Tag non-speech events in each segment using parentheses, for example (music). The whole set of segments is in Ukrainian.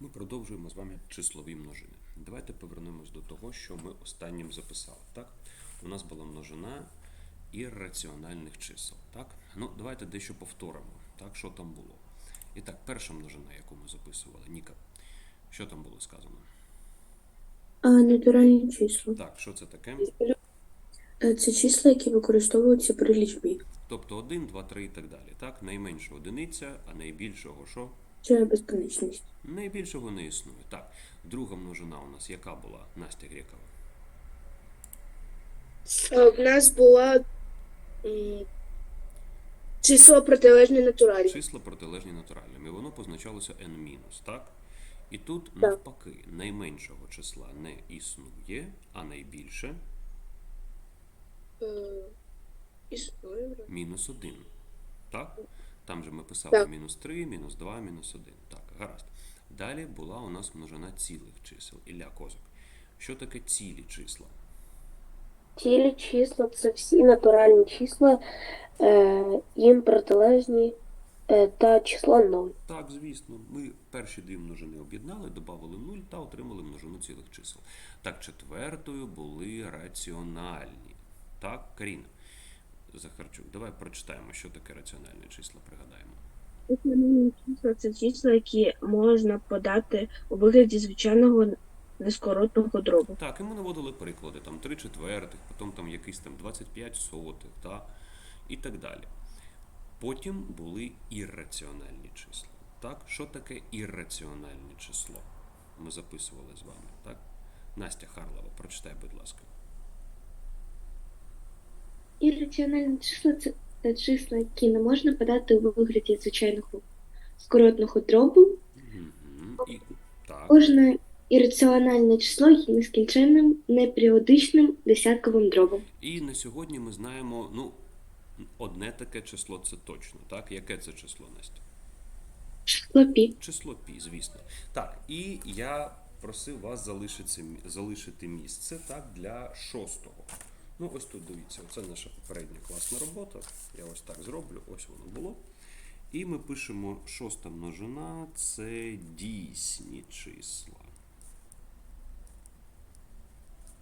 Ми продовжуємо з вами числові множини. Давайте повернемось до того, що ми останнім записали. Так? У нас була множина ірраціональних чисел. Так? Ну, давайте дещо повторимо, так? що там було. І так, перша множина, яку ми записували, Ніка. Що там було сказано? А натуральні числа. Так, що це таке? Е, Це числа, які використовуються при лічбі. Тобто 1, 2, 3 і так далі. Так? Найменша одиниця, а найбільшого що? Це безконечність. Найбільшого не існує. Так. Друга множина у нас яка була? Настя Грекова? Е, В нас була м, число протилежне натуральне. Числа протилежні натуральним. І воно позначалося n-, так? І тут навпаки, найменшого числа не існує, а найбільше Е, Існує. мінус 1. Так? Там же ми писали Так. мінус 3, мінус 2, мінус 1. Так, гаразд. Далі була у нас множина цілих чисел. Ілля Козак. Що таке цілі числа? Цілі числа це всі натуральні числа, е, їм протилежні е, та число 0. Так, звісно, ми перші дві множини об'єднали, додали 0 та отримали множину цілих чисел. Так, четвертою були раціональні. Так, Каріна Захарчук, давай прочитаємо, що таке раціональні числа, пригадаємо. Натуральні числа це числа, які можна подати у вигляді звичайного нескоротного дробу. Так, і ми наводили приклади, там 3 четвертих, потім там якийсь там 25 сотих, та, і так далі. Потім були ірраціональні числа. Так, що таке ірраціональне число? Ми записували з вами, так? Настя Харлова, прочитай, будь ласка. Ірраціональні числа це це числа, які не можна подати у вигляді звичайного скоротного дробу. І, так, Кожне ірраціональне число є нескінченним, непріодичним десятковим дробом. і на сьогодні ми знаємо, ну, одне таке число це точно, так? Яке це число, Настя? Число пі. Число пі, звісно. Так, і я просив вас залишити, залишити місце так, для шостого. Ну, ось тут дивіться, це наша попередня класна робота. Я ось так зроблю, ось воно було. І ми пишемо шоста множина це дійсні числа.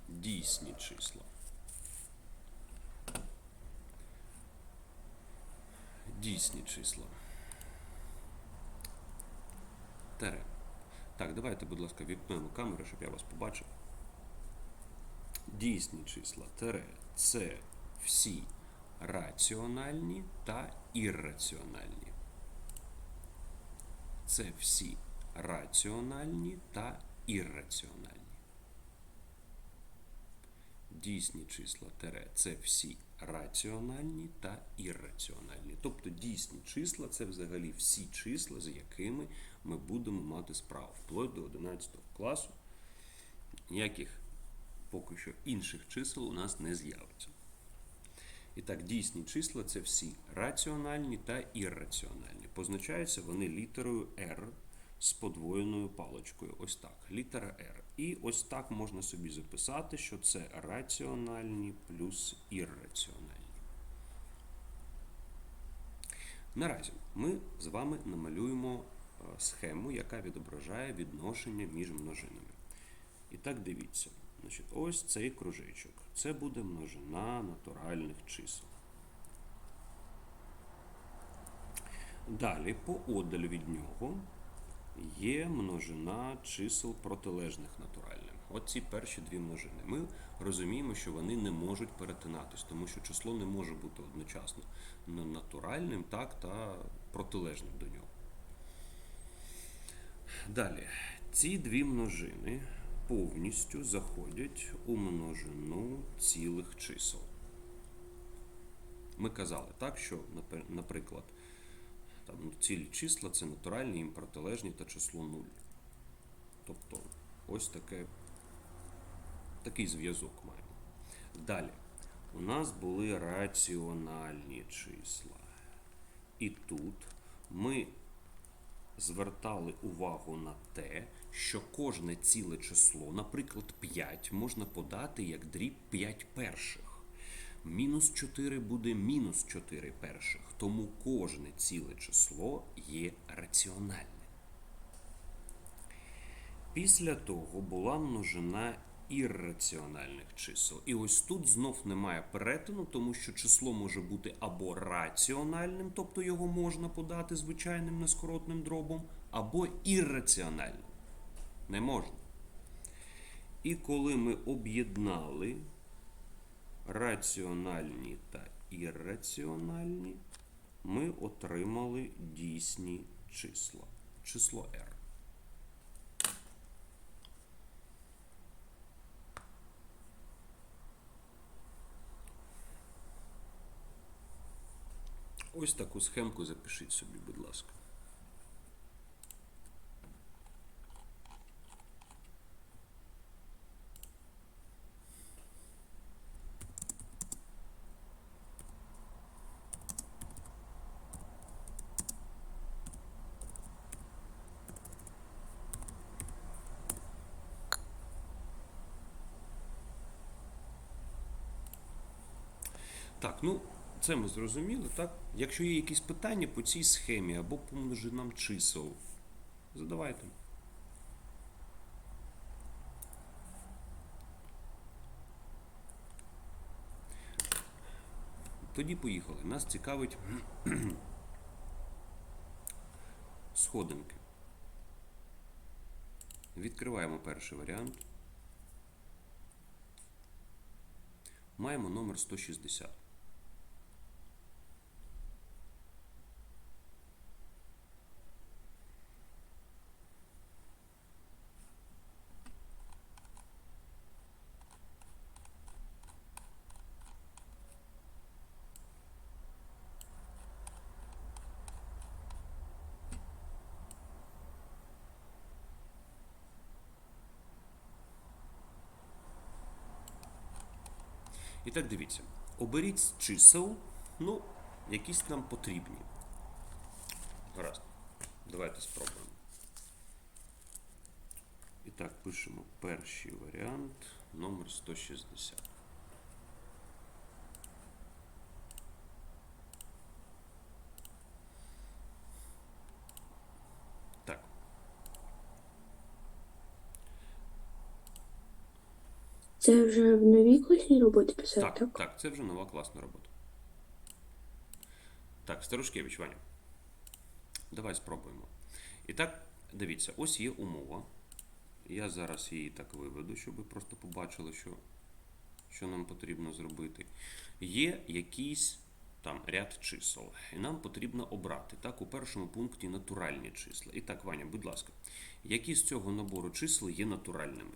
Дійсні числа. Дійсні числа. Тере. Так, давайте, будь ласка, вікнемо камеру, щоб я вас побачив. Дійсні числа тере це всі раціональні та ірраціональні. Це всі раціональні та ірраціональні. Дійсні числа тере це всі раціональні та ірраціональні. Тобто дійсні числа це взагалі всі числа, з якими ми будемо мати справу вплоть до 11 класу. Ніяких поки що інших чисел у нас не з'явиться. І так, дійсні числа це всі раціональні та ірраціональні. Позначаються вони літерою R з подвоєною паличкою. Ось так. Літера R. І ось так можна собі записати, що це раціональні плюс ірраціональні. Наразі ми з вами намалюємо е, схему, яка відображає відношення між множинами. І так дивіться. Значить, ось цей кружечок. Це буде множина натуральних чисел. Далі, поодаль від нього, є множина чисел протилежних натуральним. От ці перші дві множини. Ми розуміємо, що вони не можуть перетинатись, тому що число не може бути одночасно натуральним, так, та протилежним до нього. Далі, ці дві множини повністю заходять у множину цілих чисел. Ми казали так, що, наприклад, там, ну, цілі числа це натуральні, їм протилежні та число 0. Тобто ось таке, такий зв'язок маємо. Далі. У нас були раціональні числа. І тут ми звертали увагу на те, що кожне ціле число, наприклад, 5, можна подати як дріб 5 перших. Мінус 4 буде мінус 4 перших, тому кожне ціле число є раціональне. після того була множина ірраціональних чисел. І ось тут знов немає перетину, тому що число може бути або раціональним, тобто його можна подати звичайним нескоротним дробом, або ірраціональним. Не можна. І коли ми об'єднали раціональні та ірраціональні, ми отримали дійсні числа. Число r. Ось таку схемку запишіть собі, будь ласка. Так, ну це ми зрозуміли, так? Якщо є якісь питання по цій схемі або по множинам чисел, задавайте. Тоді поїхали. Нас цікавить (clears throat) сходинки. Відкриваємо перший варіант. Маємо номер 160. Так дивіться. Оберіть з чисел, ну, якісь нам потрібні. Гаразд. Давайте спробуємо. І так, пишемо перший варіант, номер 160. Так. Це вже в новій класній роботі писати, Так, так? так, це вже нова класна робота. Так, Старушкевич, Ваня. Давай спробуємо. І так, дивіться, ось є умова. Я зараз її так виведу, щоб ви просто побачили, що, що нам потрібно зробити. Є якийсь там ряд чисел, і нам потрібно обрати. Так, у першому пункті натуральні числа. І так, Ваня, будь ласка, які з цього набору чисел є натуральними?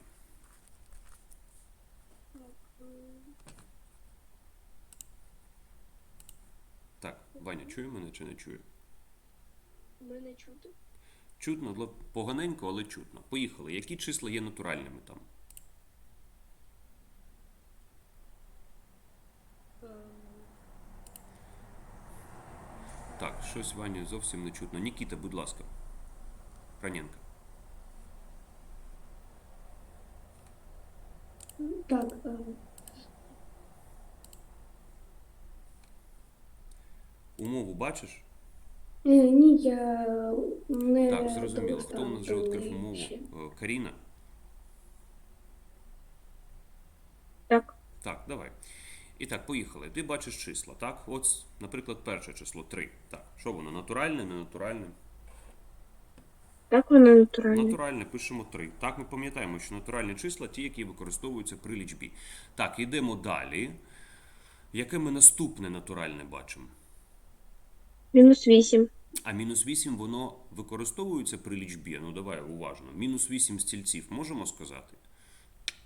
Так, Ваня, чує мене чи не чує? Мене чути? Чутно, але поганенько, але чутно. Поїхали. Які числа є натуральними там? Так, щось Вані зовсім не чутно. Нікіта, будь ласка. Раненко. Так, Умову бачиш? е, ні, я не Так, зрозуміло. Хто у нас вже відкрив умову? Каріна? Так. Так, давай. І так, поїхали. Ти бачиш числа, так? От, наприклад, перше число 3. Так, що воно? Натуральне, не натуральне? Так воно натуральне. Натуральне пишемо 3. Так, ми пам'ятаємо, що натуральні числа ті, які використовуються при лічбі. Так, йдемо далі. Яке ми наступне натуральне бачимо? Мінус 8. А мінус 8 воно використовується при лічбі. Ну давай уважно. Мінус 8 стільців можемо сказати?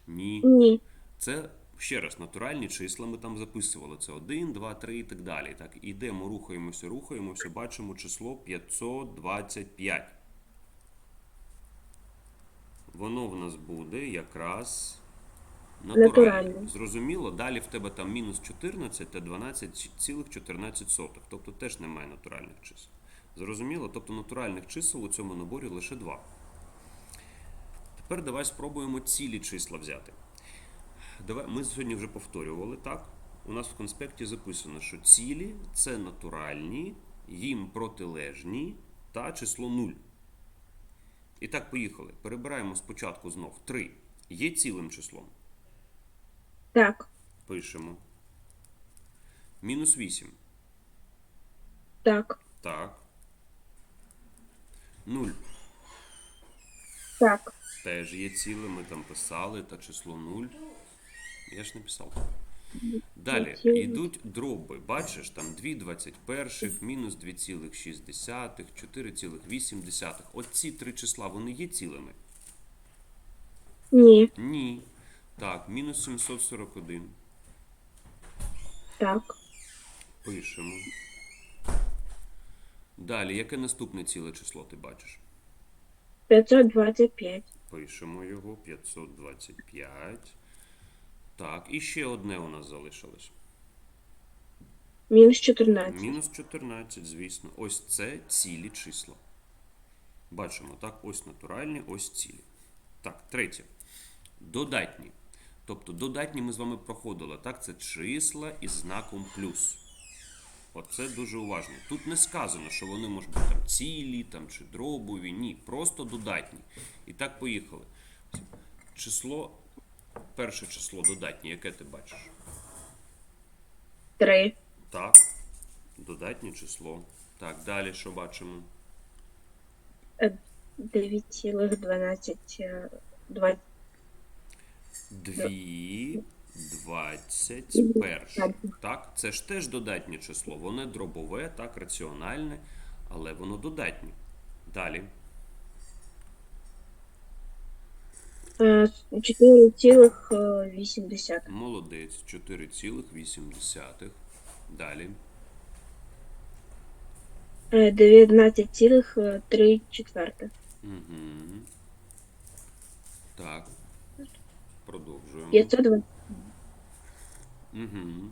Ні. Ні. Це ще раз натуральні числа ми там записували. Це 1, 2, 3 і так далі. Так, ідемо, рухаємося, рухаємося, бачимо число 525. Воно в нас буде якраз Натуральне. Зрозуміло, далі в тебе там мінус 14 та 12,14. Тобто теж немає натуральних чисел. Зрозуміло? Тобто натуральних чисел у цьому наборі лише два. Тепер давай спробуємо цілі числа взяти. Давай, ми сьогодні вже повторювали, так? У нас в конспекті записано, що цілі це натуральні, їм протилежні та число 0. І так, поїхали. Перебираємо спочатку знов 3. Є цілим числом. Так, Пишемо. Мінус 8. так, Так. 0. так, Теж є ціле, ми там писали, та число 0. Я ж написав. Далі йдуть дроби. Бачиш, там 2 21, мінус 2,6, 4,8. От ці три числа, вони є цілими? ні, Ні. Так, мінус 741. так, Пишемо. Далі, яке наступне ціле число ти бачиш? 525, Пишемо його 525. Так, і ще одне у нас залишилось. мінус 14, Мінус 14, звісно. Ось це цілі числа. Бачимо, так, ось натуральні, ось цілі. Так, третє. Додатні. Тобто додатні ми з вами проходили. Так, це числа із знаком плюс. Оце дуже уважно. Тут не сказано, що вони можуть бути там цілі там, чи дробові. Ні, просто додатні. І так, поїхали. Число, перше число додатнє, яке ти бачиш? 3, Так. Додатнє число. Так, далі що бачимо? 9,12, 20, Дві, двадцять перше. Так, це ж теж додатнє число. Воно дробове, так, раціональне, але воно додатнє. Далі. е, 4,8, Молодець. 4,8. Далі. е, 19,3 четверти, Угу. Так. Продовжуємо. 520, Угу.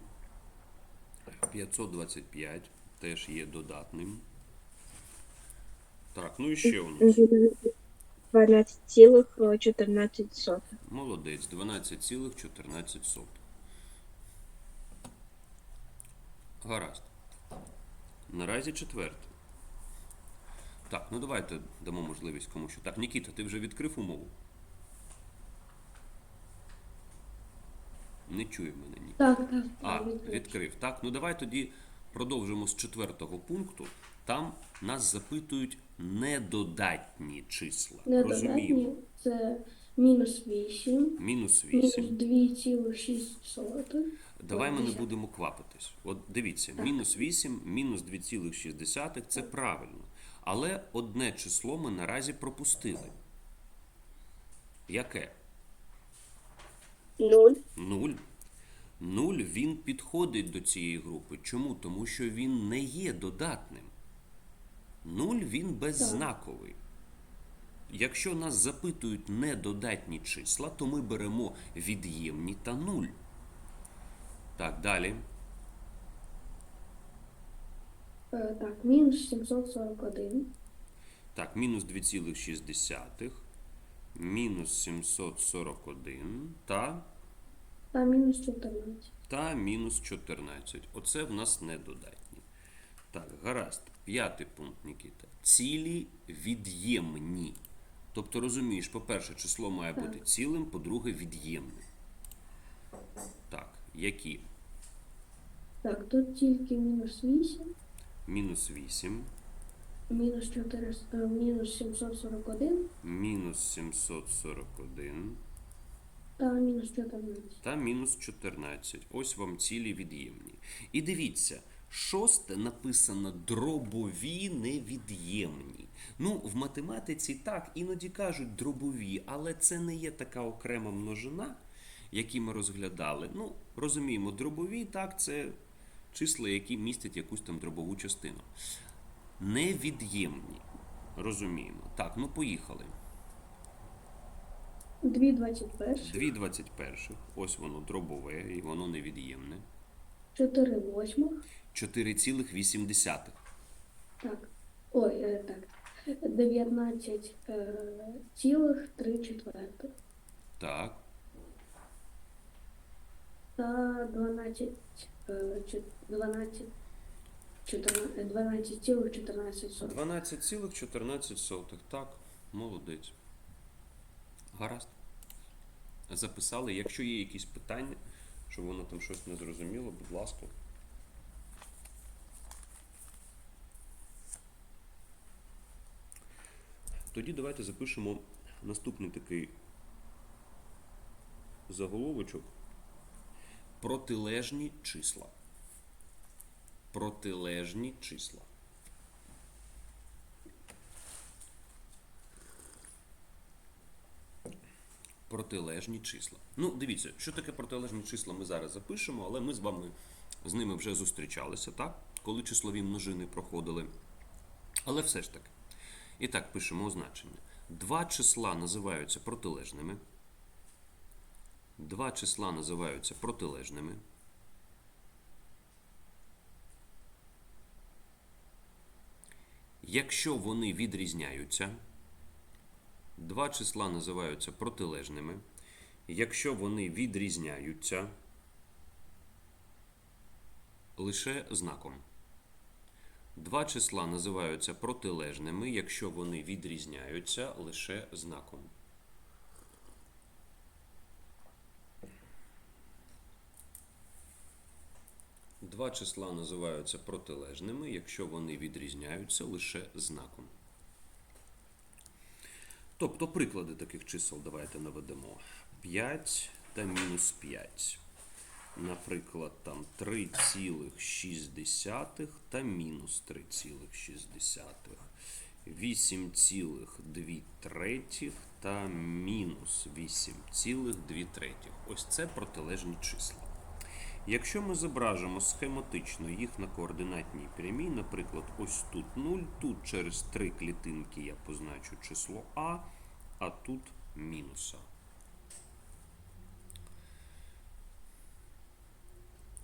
525 теж є додатним. Так, ну і ще у нас. 12,14. Молодець, 12,14. Гаразд. Наразі четверте. Так, ну давайте дамо можливість комусь. Так, Нікіта, ти вже відкрив умову? Не чує мене ні. Так, так, А, відкрив. Так, ну давай тоді продовжимо з четвертого пункту. Там нас запитують недодатні числа. Розуміємо. Недодатні це мінус 8, Мінус мінус 2,6. Давай ми не будемо квапитись. От дивіться, мінус 8, мінус 2,6 це правильно. Але одне число ми наразі пропустили. Яке? 0. Нуль. Нуль він підходить до цієї групи. Чому? Тому що він не є додатним. Нуль він беззнаковий. Якщо нас запитують недодатні числа, то ми беремо від'ємні та нуль. Так, далі. Е, Так, мінус 741. Так, мінус 2,6, мінус 741 та, Та мінус 14. та мінус 14. Оце в нас недодатні. Так, гаразд. П'ятий пункт, Нікіта. Цілі від'ємні. Тобто, розумієш, по-перше, число має бути цілим, по-друге, від'ємним. Так, які? Так, тут тільки мінус 8, Мінус 8, мінус 400, е, мінус 741 мінус 741 та мінус 14. та мінус 14. Ось вам цілі від'ємні. І дивіться, шосте написано дробові невід'ємні. Ну, в математиці так, іноді кажуть дробові, але це не є така окрема множина, які ми розглядали. Ну, розуміємо, дробові, так, це числа, які містять якусь там дробову частину. Невід'ємні. Розуміємо. Так, ну поїхали. 2 21, Дві 21. Ось воно дробове і воно невід'ємне. 4 восьмих. 4,8. Так. Ой, е, так. 19 е, цілих 3 четвертих. Так. Та 12, е, чет- 12, 14, 12 цілих 14 сотих. 12,14. Так. Молодець. Гаразд. Записали. Якщо є якісь питання, що воно там щось не зрозуміло, будь ласка. Тоді давайте запишемо наступний такий заголовочок. Протилежні числа. Протилежні числа. Протилежні числа. Ну, дивіться, що таке протилежні числа, ми зараз запишемо, але ми з вами з ними вже зустрічалися, так? Коли числові множини проходили. Але все ж таки. І так, пишемо означення. Два числа називаються протилежними. Два числа називаються протилежними. Якщо вони відрізняються, два числа називаються протилежними. Якщо вони відрізняються лише знаком. Два числа називаються протилежними, якщо вони відрізняються лише знаком. Два числа називаються протилежними, якщо вони відрізняються лише знаком. Тобто приклади таких чисел давайте наведемо. 5 та мінус 5. Наприклад, там 3,6 та мінус 3,6. 8,2 третіх та мінус 8,2 третіх. Ось це протилежні числа. Якщо ми зображимо схематично їх на координатній прямій, наприклад, ось тут 0, тут через три клітинки я позначу число А, а тут мінус А.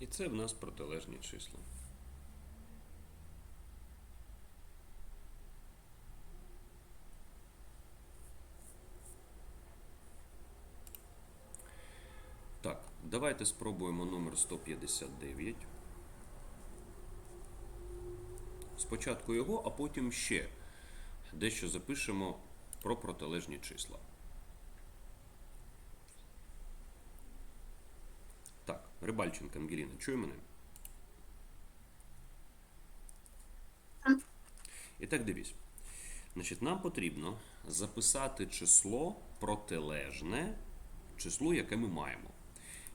І це в нас протилежні числа. Так, давайте спробуємо номер 159. Спочатку його, а потім ще дещо запишемо про протилежні числа. Так, Рибальченко Ангеліна, чує мене? І так дивіться. Значить, нам потрібно записати число протилежне числу, яке ми маємо.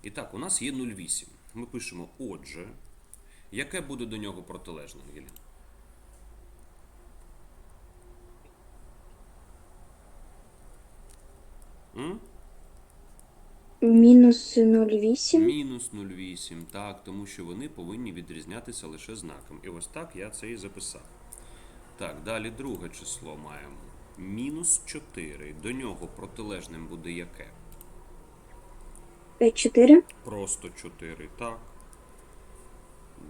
І так, у нас є 0,8. Ми пишемо отже, яке буде до нього протилежне, Ангеліна? М? Мінус 0,8. Мінус 0,8, так, тому що вони повинні відрізнятися лише знаком. І ось так я це і записав. Так, далі друге число маємо. Мінус 4. До нього протилежним буде яке? 4. Просто 4, так.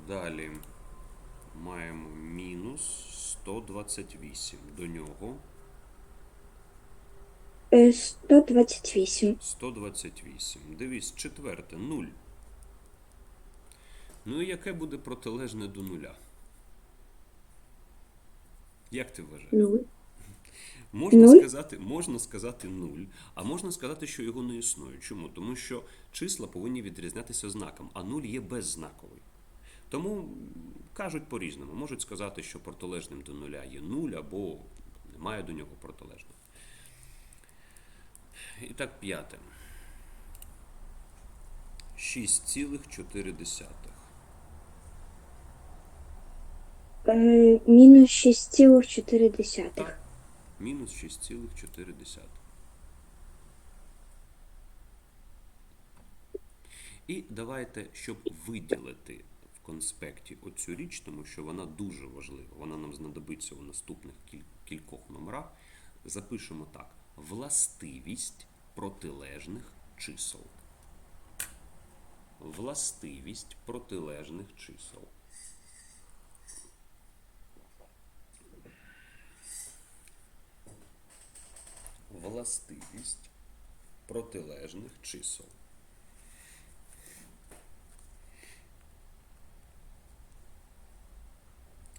Далі маємо мінус 128. До нього 128. 128. Дивись, четверте 0. Ну і яке буде протилежне до нуля? Як ти вважаєш? 0. Можна Нуль? сказати, можна сказати 0, а можна сказати, що його не існує. Чому? Тому що числа повинні відрізнятися знаком, а 0 є беззнаковий. Тому кажуть по-різному. Можуть сказати, що протилежним до нуля є 0 або немає до нього протилежного. І так, п'яте. 6,4. Е, Мінус 6,4. Так. Мінус 6,4. І давайте, щоб виділити в конспекті оцю річ, тому що вона дуже важлива, вона нам знадобиться у наступних кількох номерах, запишемо так: властивість протилежних чисел. Властивість протилежних чисел. Властивість протилежних чисел.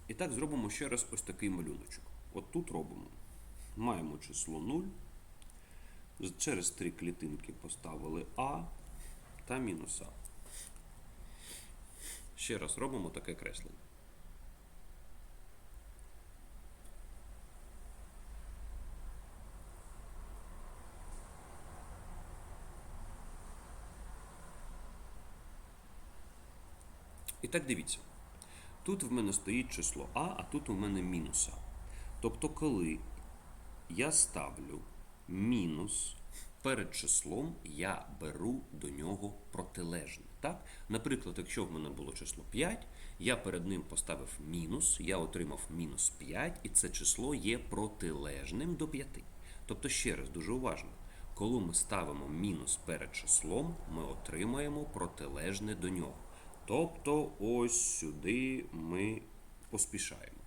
І так зробимо ще раз ось такий малюночок. От тут робимо Маємо число 0. Через три клітинки поставили А та мінус А. Ще раз робимо таке креслення. І так дивіться. Тут в мене стоїть число А, а тут у мене мінус А. Тобто, коли я ставлю мінус перед числом, я беру до нього протилежне. Так? Наприклад, якщо в мене було число 5, я перед ним поставив мінус, я отримав мінус 5, і це число є протилежним до 5. Тобто, ще раз дуже уважно, коли ми ставимо мінус перед числом, ми отримаємо протилежне до нього. Тобто, ось сюди ми поспішаємо.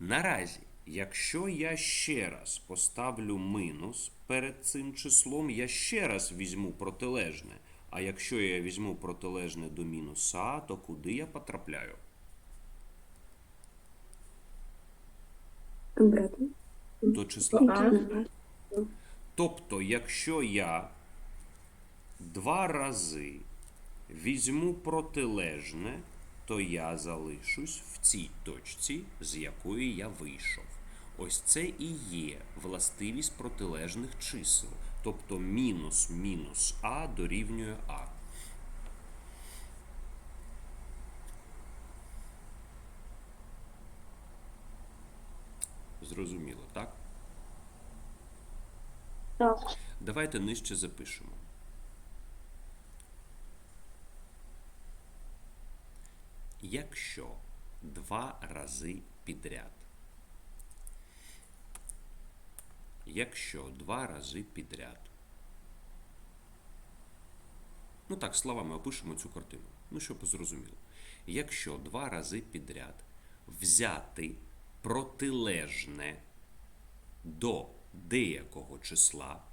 Наразі, якщо я ще раз поставлю мінус перед цим числом, я ще раз візьму протилежне. А якщо я візьму протилежне до мінуса, то куди я потрапляю? Обратно. До числа А. Тобто, якщо я два рази візьму протилежне, то я залишусь в цій точці, з якої я вийшов. Ось це і є властивість протилежних чисел. Тобто мінус мінус А дорівнює А. Зрозуміло, так? Так. Давайте нижче запишемо. Якщо два рази підряд. Якщо два рази підряд. Ну так, словами опишемо цю картину. Ну, щоб зрозуміло. Якщо два рази підряд взяти протилежне до деякого числа,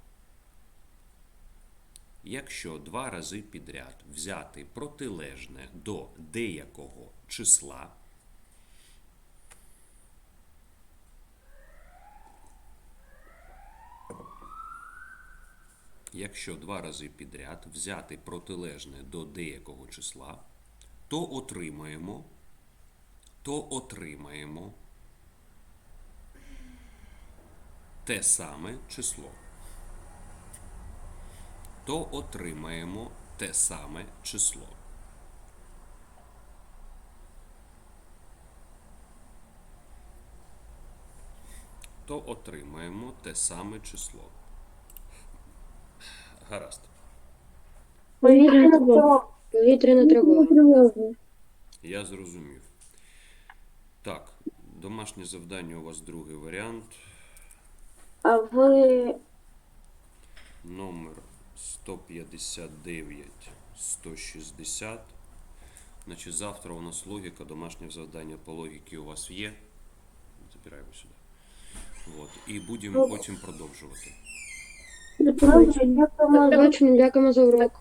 якщо два рази підряд взяти протилежне до деякого числа, якщо два рази підряд взяти протилежне до деякого числа, то отримаємо, то отримаємо те саме число. То отримаємо те саме число. То отримаємо те саме число. Гаразд. Повітряна тривога. Повітряна тривога. Я зрозумів. Так, домашнє завдання у вас другий варіант. А ви Номер 159 160. Значить, завтра у нас логіка, домашнє завдання по логіці у вас є. Забираємо сюди. От. І будемо потім продовжувати. дякуємо, дякуємо за урок.